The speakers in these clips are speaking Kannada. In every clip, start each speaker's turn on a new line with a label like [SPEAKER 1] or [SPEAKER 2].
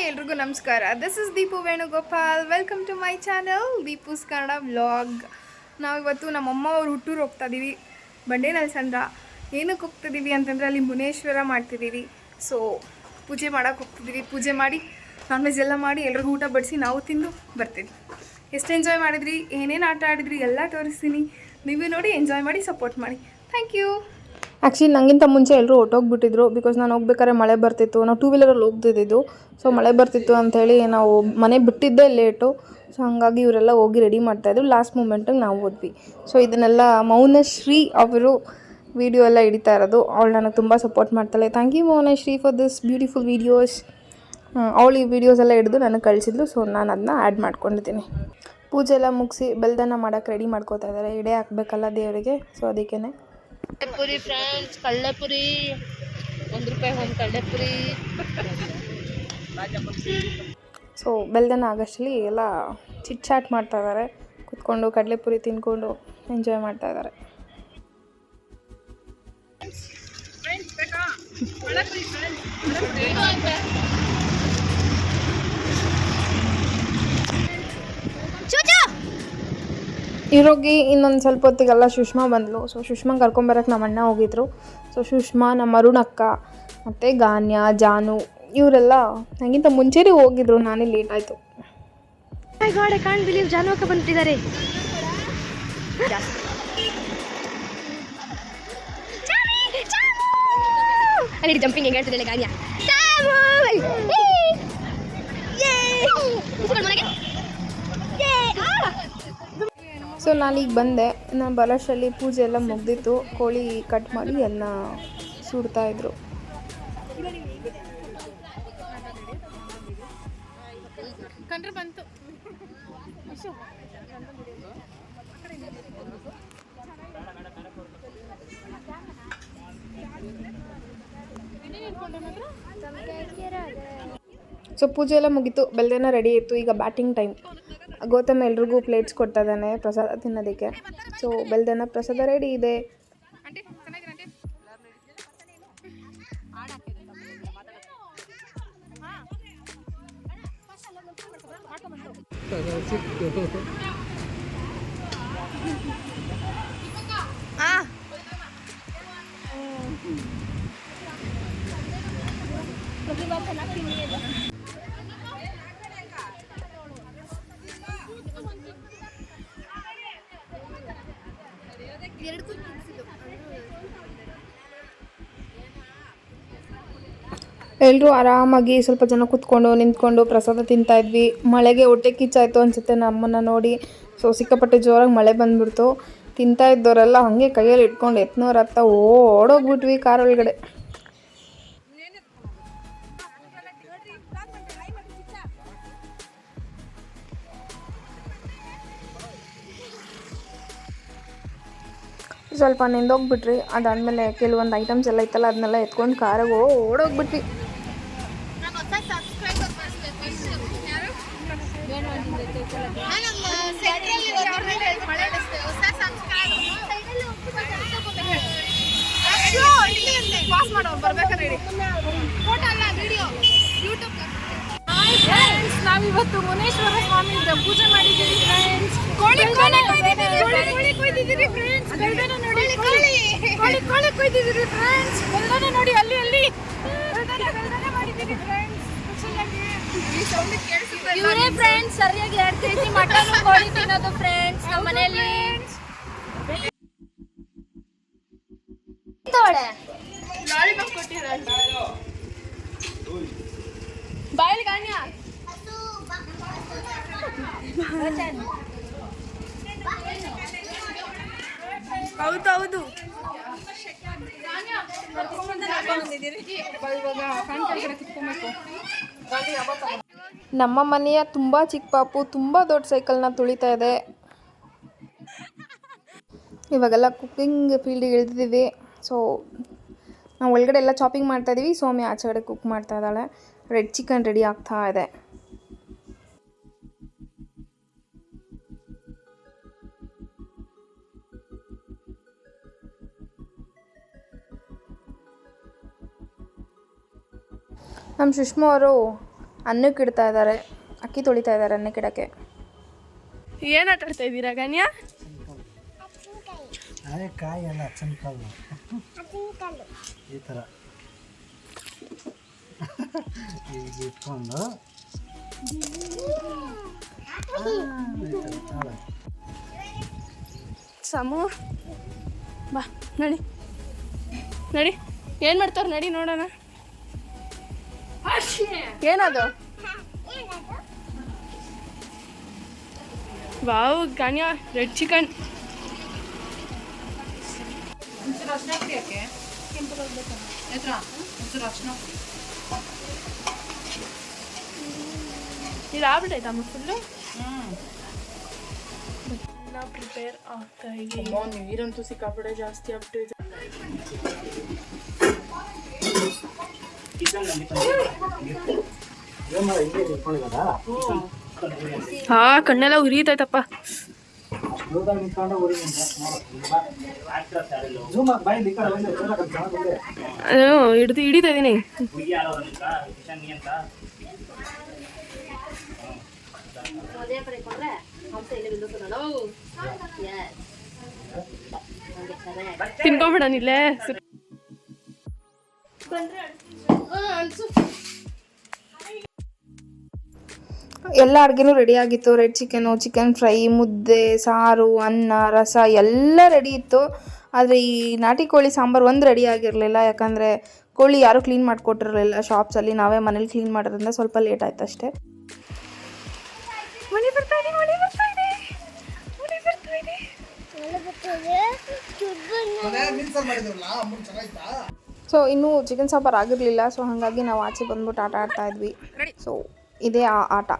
[SPEAKER 1] ಹಾಯ್ ಎಲ್ರಿಗೂ ನಮಸ್ಕಾರ. This is Deepu Venugopal. Welcome to my channel Deepu's Kannada vlog ನಾವಿವತ್ತು ನಮ್ಮಮ್ಮ ಅವ್ರು ಹುಟ್ಟೂರು ಹೋಗ್ತಾ ಇದ್ದೀವಿ ಬಂಡೇನಲ್ಲಿ ಸಂದ್ರ. ಏನಕ್ಕೆ ಹೋಗ್ತಿದ್ದೀವಿ ಅಂತಂದರೆ ಅಲ್ಲಿ ಮುನೇಶ್ವರ ಮಾಡ್ತಿದ್ದೀವಿ. ಸೊ ಪೂಜೆ ಮಾಡೋಕ್ಕೆ ಹೋಗ್ತಿದ್ದೀವಿ ಪೂಜೆ ಮಾಡಿ ನಾನ್ ವೆಜ್ ಎಲ್ಲ ಮಾಡಿ ಎಲ್ರಿಗೂ ಊಟ ಬಡಿಸಿ ನಾವು ತಿಂದು ಬರ್ತೀವಿ ಎಷ್ಟು ಎಂಜಾಯ್ ಮಾಡಿದ್ರಿ? ಏನೇನು ಆಟ ಆಡಿದ್ರಿ? ಎಲ್ಲ ತೋರಿಸ್ತೀನಿ. ನೀವು ನೋಡಿ ಎಂಜಾಯ್ ಮಾಡಿ ಸಪೋರ್ಟ್ ಮಾಡಿ. ಥ್ಯಾಂಕ್ ಯು ಆ್ಯಕ್ಚುಲಿ ನನಗಿಂತ ಮುಂಚೆ ಎಲ್ಲರೂ ಹೊಟ್ಟೋಗ್ಬಿಟ್ಟಿದ್ರು ಬಿಕಾಸ್ ನಾನು ಹೋಗ್ಬೇಕಾದ್ರೆ ಮಳೆ ಬರ್ತಿತ್ತು. ನಾವು ಟೂ ವೀಲರಲ್ಲಿ ಹೋಗ್ತಿದ್ದಿದ್ದು. ಸೊ ಮಳೆ ಬರ್ತಿತ್ತು ಅಂಥೇಳಿ ನಾವು ಮನೆ ಬಿಟ್ಟಿದ್ದೇ ಲೇಟು ಸೊ ಹಾಗಾಗಿ ಇವರೆಲ್ಲ ಹೋಗಿ ರೆಡಿ ಮಾಡ್ತಾಯಿದ್ರು. ಲಾಸ್ಟ್ ಮೂಮೆಂಟಿಗೆ ನಾವು ಹೋದ್ವಿ. ಸೊ ಇದನ್ನೆಲ್ಲ ಮೌನಶ್ರೀ ಅವರು ವಿಡಿಯೋ ಎಲ್ಲ ಹಿಡಿತಾ ಇರೋದು. ಅವಳು ನನಗೆ ತುಂಬ ಸಪೋರ್ಟ್ ಮಾಡ್ತಾಳೆ. Thank you Mounashree for this beautiful videos ಅವಳು ಈ ವಿಡಿಯೋಸ್ ಎಲ್ಲ ಹಿಡಿದು ನನಗೆ ಕಳಿಸಿದ್ಲು. ಸೊ ನಾನು ಅದನ್ನ ಆ್ಯಡ್ ಮಾಡ್ಕೊಂಡಿದ್ದೀನಿ. ಪೂಜೆ ಎಲ್ಲ ಮುಗಿಸಿ ಬೆಲ್ದನ್ನ ಮಾಡೋಕ್ಕೆ ರೆಡಿ ಮಾಡ್ಕೋತಾ ಇದ್ದಾರೆ ಎಡೆ ಹಾಕ್ಬೇಕಲ್ಲ ದೇವರಿಗೆ. ಸೊ ಅದಕ್ಕೇ
[SPEAKER 2] ಪುರಿ ಫ್ರೆಂಡ್ಸ್ ಕಡಲೆಪುರಿ ಒಂದು ರೂಪಾಯಿ ಒಂದು ಕಳ್ಳೆಪುರಿ.
[SPEAKER 1] ಸೊ ಆಗಸ್ಟ್ ಆಗಷ್ಟಲ್ಲಿ ಎಲ್ಲ ಚಿಟ್ ಚಾಟ್ ಮಾಡ್ತಾ ಇದ್ದಾರೆ ಕುತ್ಕೊಂಡು ಕಡಲೆಪುರಿ ತಿನ್ಕೊಂಡು ಎಂಜಾಯ್ ಮಾಡ್ತಾ ಇದ್ದಾರೆ ಇವ್ರೋಗಿ ಇನ್ನೊಂದು ಸ್ವಲ್ಪ ಹೊತ್ತಿಗೆಲ್ಲ ಸುಷ್ಮಾ ಬಂದಳು ಸೊ ಸುಷ್ಮಾ ಕರ್ಕೊಂಬರಕ್ಕೆ ನಮ್ಮ ಅಣ್ಣ ಹೋಗಿದ್ರು. ಸೊ ಸುಷ್ಮಾ, ನಮ್ಮ ಅರುಣ್ ಅಕ್ಕ, ಮತ್ತು ಗಾನ್ಯ, ಜಾನು, ಇವರೆಲ್ಲ ನನಗಿಂತ ಮುಂಚೆನೇ ಹೋಗಿದ್ರು. ನಾನೇ ಲೇಟ್ ಆಯಿತು.
[SPEAKER 2] ಗಾಡ್ ಐ ಬಿಲೀವ್ ಬಂದಿದ್ದಾರೆ ಅಲ್ಲಿ ಜಂಪಿಂಗ್ ಹೆಂಗೆ ಗಾನ್ಯ.
[SPEAKER 1] ಸೊ ನಾನೀಗ ಬಂದೆ. ನಾನು ಬರೋಷ್ಟರಲ್ಲಿ ಪೂಜೆ ಎಲ್ಲ ಮುಗ್ದಿತ್ತು. ಕೋಳಿ ಕಟ್ ಮಾಡಿ ಎಲ್ಲ ಸುಡ್ತಾ ಇದ್ರು. ಸೊ ಪೂಜೆ ಎಲ್ಲ ಮುಗೀತು. ಬೆಲ್ದೆನ ರೆಡಿ ಇತ್ತು. ಈಗ ಬ್ಯಾಟಿಂಗ್ ಟೈಮ್. ಗೌತಮ್ ಎಲ್ರಿಗೂ ಪ್ಲೇಟ್ಸ್ ಕೊಡ್ತಾ ಇದ್ದಾನೆ ಪ್ರಸಾದ ತಿನ್ನೋದಕ್ಕೆ. ಸೊ ಬೆಲ್ದನ ಪ್ರಸಾದ ರೆಡಿ ಇದೆ. ಎಲ್ಲರೂ ಆರಾಮಾಗಿ ಸ್ವಲ್ಪ ಜನ ಕೂತ್ಕೊಂಡು ನಿಂತ್ಕೊಂಡು ಪ್ರಸಾದ ತಿಂತಾ ಇದ್ವಿ. ಮಳೆಗೆ ಹೊಟ್ಟೆ ಕಿಚ್ಚಾಯಿತು ಅನ್ಸುತ್ತೆ ನಮ್ಮನ್ನ ನೋಡಿ. ಸೊ ಸಿಕ್ಕಾಪಟ್ಟೆ ಜೋರಾಗಿ ಮಳೆ ಬಂದ್ಬಿಡ್ತು. ತಿಂತಾ ಇದ್ದವರೆಲ್ಲ ಹಾಗೆ ಕೈಯಲ್ಲಿ ಇಟ್ಕೊಂಡು ಎತ್ನೋರ ಹತ್ತ ಓಡೋಗ್ಬಿಟ್ವಿ ಕಾರ್ ಒಳಗಡೆ. ಸ್ವಲ್ಪ ನಿಂದೋಗ್ಬಿಟ್ರಿ. ಅದಾದಮೇಲೆ ಕೆಲವೊಂದು ಐಟಮ್ಸ್ ಎಲ್ಲ ಇತ್ತಲ್ಲ ಅದನ್ನೆಲ್ಲ ಎತ್ಕೊಂಡು ಕಾರಾಗ ಓಡೋಗ್ಬಿಟ್ವಿ. ನಾವಿವತ್ತು ಮುನೇಶ್ವರ ಸ್ವಾಮಿ ಪೂಜೆ ಮಾಡಿದ್ದೀವಿ ಫ್ರೆಂಡ್ಸ್ ಕೋಳಿ ಕೋಳಿ ಕೋಳಿ ಫ್ರೆಂಡ್ಸ್ ನೋಡಿ ಕೋಳಿ ಕೋಳಿ ಫ್ರೆಂಡ್ಸ್ ಬೆಲ್ದನ ನೋಡಿ ಅಲ್ಲಿ ಅಲ್ಲಿ ಬೆಲ್ದನ ಬೆಲ್ದನ ಮಾಡಿದ್ದೀರಿ ಫ್ರೆಂಡ್ಸ್
[SPEAKER 2] ಇವರೇ ಫ್ರೆಂಡ್ಸ್ ಸರಿಯಾಗಿ ಎರಡು ಮಟನ್ ಕೋಳಿ ತಿನ್ನೋದು ಫ್ರೆಂಡ್ಸ್ ನಮ್ಮ ಮನೆಯಲ್ಲಿ
[SPEAKER 1] ಬಾಯಲ್ಲಿ ಹೌದು ಹೌದು. ನಮ್ಮ ಮನೆಯ ತುಂಬ ಚಿಕ್ಕ ಪಾಪು, ತುಂಬ ದೊಡ್ಡ ಸೈಕಲ್ನ ತುಳಿತಾ ಇದೆ. ಇವಾಗೆಲ್ಲ ಕುಕ್ಕಿಂಗ್ ಫೀಲ್ಡಿಗೆ ಇಳಿದಿದ್ದೀವಿ. ಸೊ ನಾವು ಒಳಗಡೆ ಎಲ್ಲ ಚಾಪಿಂಗ್ ಮಾಡ್ತಾ ಇದೀವಿ. ಸೌಮ್ಯ ಆಚೆ ಕಡೆ ಕುಕ್ ಮಾಡ್ತಾ ಇದ್ದಾಳೆ. ರೆಡ್ ಚಿಕನ್ ರೆಡಿ ಆಗ್ತಾ ಇದೆ. ನಮ್ಮ ಸುಷ್ಮಾ ಅವರು ಅನ್ನಕ್ಕೆ ಇಡ್ತಾ ಇದ್ದಾರೆ. ಅಕ್ಕಿ ತೊಳಿತಾ ಇದ್ದಾರೆ ಅನ್ನಕ್ಕೆ ಇಡಕ್ಕೆ.
[SPEAKER 3] ಏನು ಆಟ ಆಡ್ತಾ ಇದ್ದೀರಾ ಗಣ್ಯ?
[SPEAKER 4] ಅದೇ ಕಾಯಿ ಅಲ್ಲ ಈ ಥರ ಈಗ ಇಟ್ಕೊಂಡು.
[SPEAKER 3] ಸಮು ಬಾ ನಡಿ. ನಡಿ ಏನು ಮಾಡ್ತಾರ ನಡಿ ನೋಡೋಣ. ಏನದು? ವಾವ್ ಗಣ್ಯ ರೆಡ್ ಚಿಕನ್ ಇದು ಆಗ್ಬಿಟ್ಟೈತಮ್ಮ ಫುಲ್ಲು? ಎಲ್ಲ ಪ್ರಿಪೇರ್ ಆಗ್ತಾ ಇದೆ. ನೀರಂತೂ ಸಿಕ್ಕಾಪಡೆ ಜಾಸ್ತಿ ಆಗ್ಬಿಟ್ಟಿದೆ. ಹಾ ಕಣ್ಣೆಲ್ಲ ಉರಿತೈತಪ್ಪ ಹಿಡ್ದು ಹಿಡಿತಾ ಇದೀನಿ. ತಿನ್ಕೊಂಬಿಡಣ ಇಲ್ಲೇ.
[SPEAKER 1] ಎಲ್ಲ ಅಡುಗೆನೂ ರೆಡಿ ಆಗಿತ್ತು. ರೆಡ್ ಚಿಕನು ಚಿಕನ್ ಫ್ರೈ ಮುದ್ದೆ ಸಾರು ಅನ್ನ ರಸ ಎಲ್ಲ ರೆಡಿ ಇತ್ತು. ಆದರೆ ಈ ನಾಟಿ ಕೋಳಿ ಸಾಂಬಾರು ಒಂದು ರೆಡಿ ಆಗಿರಲಿಲ್ಲ. ಯಾಕಂದರೆ ಕೋಳಿ ಯಾರೂ ಕ್ಲೀನ್ ಮಾಡಿಕೊಟ್ಟಿರಲಿಲ್ಲ. ಶಾಪ್ಸಲ್ಲಿ ನಾವೇ ಮನೇಲಿ ಕ್ಲೀನ್ ಮಾಡೋದ್ರಿಂದ ಸ್ವಲ್ಪ ಲೇಟ್ ಆಯ್ತು ಅಷ್ಟೇ. ಮಳೆ ಸೊ ಇನ್ನೂ ಚಿಕನ್ ಸಾಂಬಾರು ಆಗಿರಲಿಲ್ಲ. ಸೊ ಹಾಗಾಗಿ ನಾವು ಆಚೆ ಬಂದ್ಬಿಟ್ಟು ಆಟ ಆಡ್ತಾ ಇದ್ವಿ. ಸೊ ಇದೇ ಆ ಆಟ.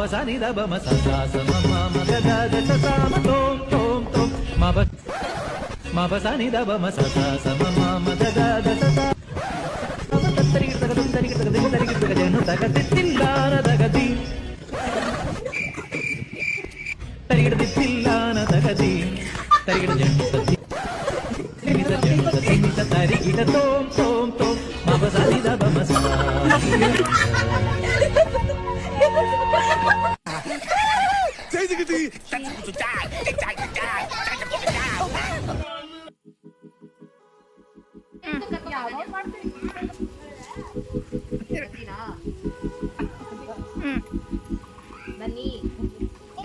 [SPEAKER 5] మబ సని దబ మ స స స మ మ మ గ గ గ స స మ తో తో తో మబ మబ సని దబ మ స స స మ మ మ గ గ గ స స మబ తత్తరి తగ తత్తరి తగ దిం తరి తగ జను తగ తిల్లాన తగ ది తరిగిడ తిల్లాన తగ ది తరిగిడ జను తత్తి తరిగిడ జను తత్తి ని తరిగిడ తోం తోం తోం మబ సని దబ మ స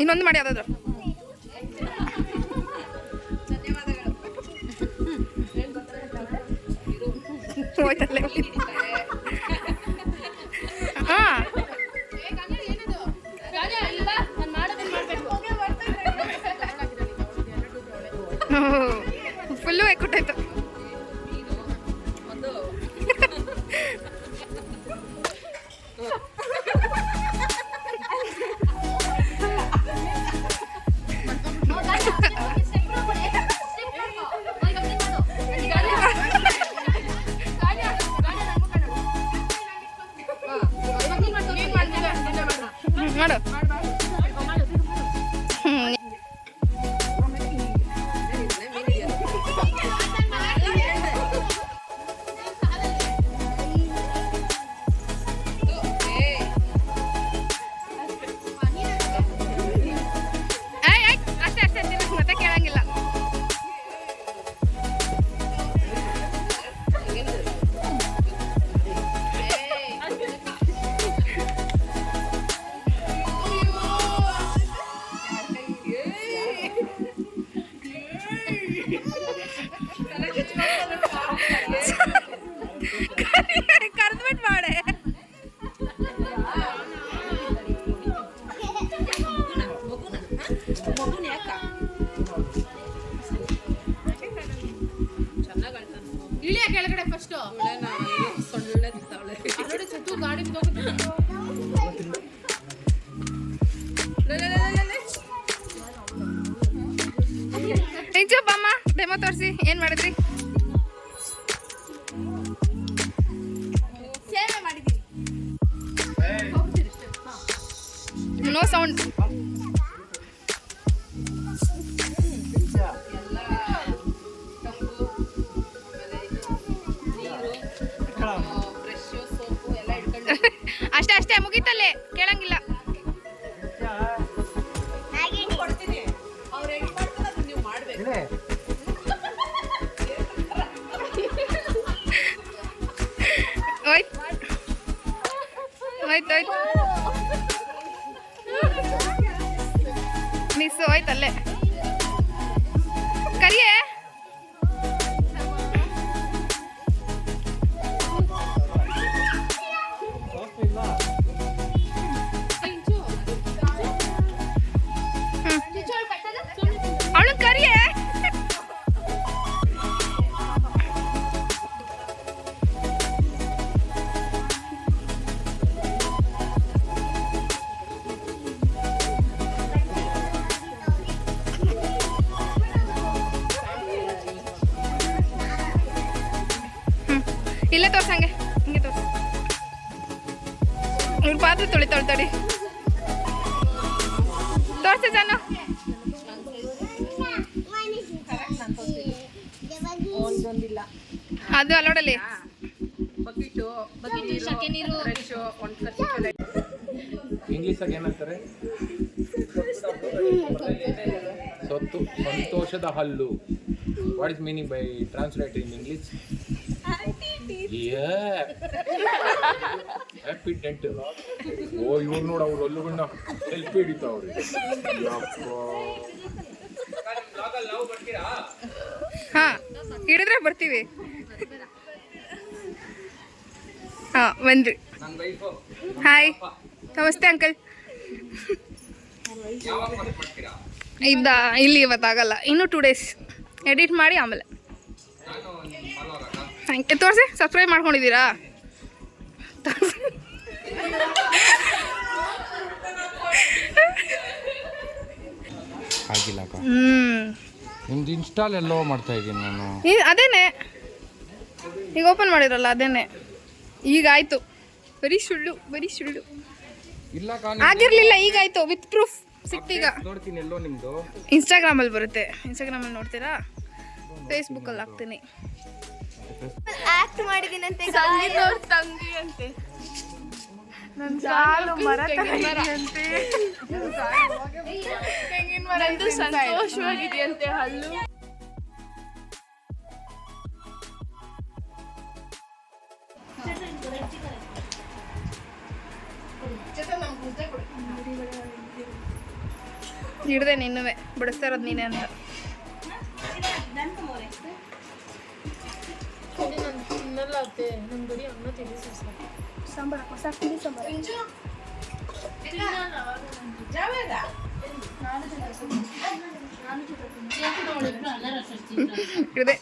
[SPEAKER 1] ಇನ್ನೊಂದು ಮಾಡಿ ಯಾವ್ದಾದ್ರು ಹೋಯ್ತಲ್ಲೇ.
[SPEAKER 3] ಕೆಳಗಡೆ ಫಸ್ಟ್ ಸೊಳ್ಳೆ ಚತು ಗಾಡಿ.
[SPEAKER 1] ನಿಜ ಬಾಮ್ಮ ಡೆಮೋ ತೋರಿಸಿ ಏನು ಮಾಡಿದ್ರಿ ಅಷ್ಟೇ ಅಷ್ಟೇ ಮುಗೀತಲ್ಲೇ ಕೇಳಂಗಿಲ್ಲ. ಮಿಸ್ ಹೋಯ್ತಲ್ಲೇ. ಕರಿಯೇ. ಇಲ್ಲೇ ತೋರ್ಸಂಗೆ ಹಿಂಗೆ ತೋರ್ಸ. ಇವ್ರ ಪಾತ್ರೆ ತೊಳಿ ತೊಳಿ ತೋರ್ಸಿ ಜನ ಅದು ಅಲ್ಲೋಡಲ್ಲಿ
[SPEAKER 6] ಸತ್ತು ಏನಂತಾರೆ ಸೊತ್ತು, ಸಂತೋಷದ ಹಲ್ಲು. What is meaning by translate in English happy dent ಓ ಇವ್ರು ನೋಡ ಅವ್ರು ಹಲ್ಲುಗಳನ್ನ ಸೆಲ್ಫಿ ಹಿಡಿತಾವ್ರಿ
[SPEAKER 1] ಹಾ ಹಿಡಿದ್ರೆ ಬರ್ತೀವಿ. ಹಾ ಬಂದ್ರಿ. ಹಾಯ್ ನಮಸ್ತೆ ಅಂಕಲ್. ಇದ್ದ ಇಲ್ಲಿ ಇವತ್ತಾಗಲ್ಲ ಇನ್ನೂ ಟೂ ಡೇಸ್ ಎಡಿಟ್ ಮಾಡಿ ಆಮೇಲೆ. ಹಂಗೆ ತೋರಿಸಿ ಸಬ್ಸ್ಕ್ರೈಬ್ ಮಾಡ್ಕೊಂಡಿದ್ದೀರಾ.
[SPEAKER 6] ಆಗಿಲ್ಲ ನಿಮ್ದು ಇನ್ಸ್ಟಾಲ್ ಎಲ್ಲೋ ಮಾಡ್ತಾ ಇದ್ದೀನಿ ನಾನು.
[SPEAKER 1] ಅದೇನೆ. ಈಗ ಓಪನ್ ಮಾಡಿರಲ್ಲ ಅದೇನೆ. ಈಗ ಆಯ್ತು. ಬರೀ ಸುಳ್ಳು ಬರೀ ಸುಳ್ಳು.
[SPEAKER 6] ಇಲ್ಲ
[SPEAKER 1] ಆಗಿರ್ಲಿಲ್ಲ ಈಗ ಆಯ್ತು. ವಿತ್ ಪ್ರೂಫ್ ಸಿಕ್ತೀಗ
[SPEAKER 6] ನೋಡ್ತೀನಿ ಎಲ್ಲೋ ನಿಮ್ದು.
[SPEAKER 1] ಇನ್ಸ್ಟಾಗ್ರಾಮಲ್ಲಿ ಬರುತ್ತೆ. ಇನ್ಸ್ಟಾಗ್ರಾಮಲ್ಲಿ ನೋಡ್ತೀರಾ? ಫೇಸ್ಬುಕ್ಕಲ್ಲಿ ಹಾಕ್ತೀನಿ.
[SPEAKER 2] ಆಕ್ಟ್ ಮಾಡಿದೀನಂತೆ
[SPEAKER 3] ತಂಗಿ ಅಂತೆ. ನಂದು ಸಂತೋಷವಾಗಿದೆಯಂತೆ ಹಲ್ಲು.
[SPEAKER 1] ಹಿಡ್ದೆ ನಿನ್ನುವೆ ಬಿಡಿಸ್ತಾ ಇರೋದು ನೀನೇ ಅಂತ.
[SPEAKER 3] ತಿನ್ನಲ್ಲ ಅತ್ತೆ ನನ್ ಬರೀ ಅನ್ನ ತಿನ್ನಿಸಿ
[SPEAKER 1] ಹಿಡ್ದೆ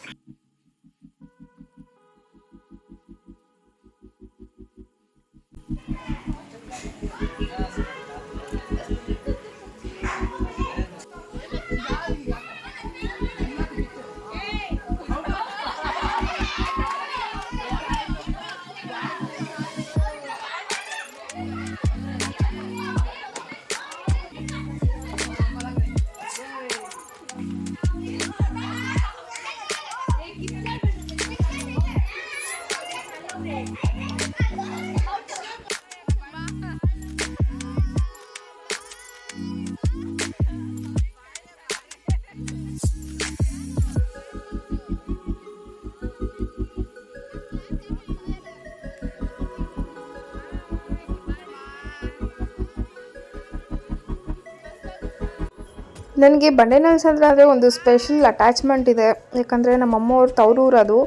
[SPEAKER 1] ನನಗೆ ಬಂಡೆ ನೆಲ್ಸ್ ಅಂದರೆ ಒಂದು ಸ್ಪೆಷಲ್ ಅಟ್ಯಾಚ್ಮೆಂಟ್ ಇದೆ. ಯಾಕಂದರೆ ನಮ್ಮ ಅಮ್ಮವ್ರ ಅದು.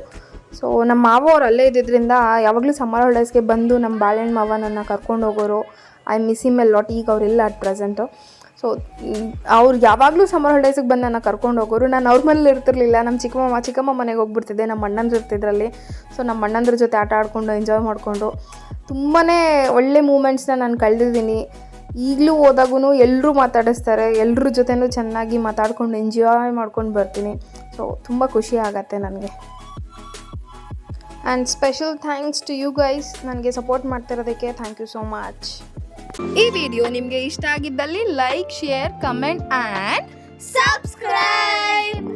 [SPEAKER 1] ಸೊ ನಮ್ಮ ಮಾವ ಅವ್ರು ಅಲ್ಲೇ ಇದ್ದಿದ್ದರಿಂದ ಯಾವಾಗಲೂ ಸಮ್ಮರ್ ಹಾಲಿಡೇಸ್ಗೆ ಬಂದು ನಮ್ಮ ಬಾಳೆಹಣ್ಣು ಮಾವ ನನ್ನ ಕರ್ಕೊಂಡು ಹೋಗೋರು. I miss him a lot ಈಗ ಅವರಿಲ್ಲ ಅಟ್ ಪ್ರೆಸೆಂಟು ಸೊ ಅವ್ರು ಯಾವಾಗಲೂ ಸಮ್ಮರ್ ಹಾಲಿಡೇಸಿಗೆ ಬಂದು ನನ್ನ ಕರ್ಕೊಂಡು ಹೋಗೋರು. ನಾನು ಅವ್ರ ಮನೇಲಿ ಇರ್ತಿರ್ಲಿಲ್ಲ. ನಮ್ಮ ಚಿಕ್ಕಮ್ಮ ಚಿಕ್ಕಮ್ಮ ಮನೆಗೆ ಹೋಗ್ಬಿಡ್ತಿದ್ದೆ. ನಮ್ಮ ಅಣ್ಣಂದ್ರು ಇರ್ತಿದ್ರಲ್ಲಿ. ಸೊ ನಮ್ಮ ಅಣ್ಣಂದ್ರ ಜೊತೆ ಆಟ ಆಡಿಕೊಂಡು ಎಂಜಾಯ್ ಮಾಡಿಕೊಂಡು. ತುಂಬಾ ಒಳ್ಳೆ ಮೂಮೆಂಟ್ಸ್ನ ನಾನು ಕಳೆದಿದ್ದೀನಿ. ಈಗಲೂ ಹೋದಾಗೂ ಎಲ್ಲರೂ ಮಾತಾಡಿಸ್ತಾರೆ ಎಲ್ಲರ ಜೊತೆನೂ ಚೆನ್ನಾಗಿ ಮಾತಾಡ್ಕೊಂಡು ಎಂಜಾಯ್ ಮಾಡ್ಕೊಂಡು ಬರ್ತೀನಿ. ಸೊ ತುಂಬ ಖುಷಿ ಆಗತ್ತೆ ನನಗೆ. And special thanks to you guys ನನಗೆ ಸಪೋರ್ಟ್ ಮಾಡ್ತಿರೋದಕ್ಕೆ ಥ್ಯಾಂಕ್ ಯು ಸೋ ಮಚ್ ಈ ವಿಡಿಯೋ ನಿಮಗೆ ಇಷ್ಟ ಆಗಿದ್ದಲ್ಲಿ like share comment and
[SPEAKER 2] subscribe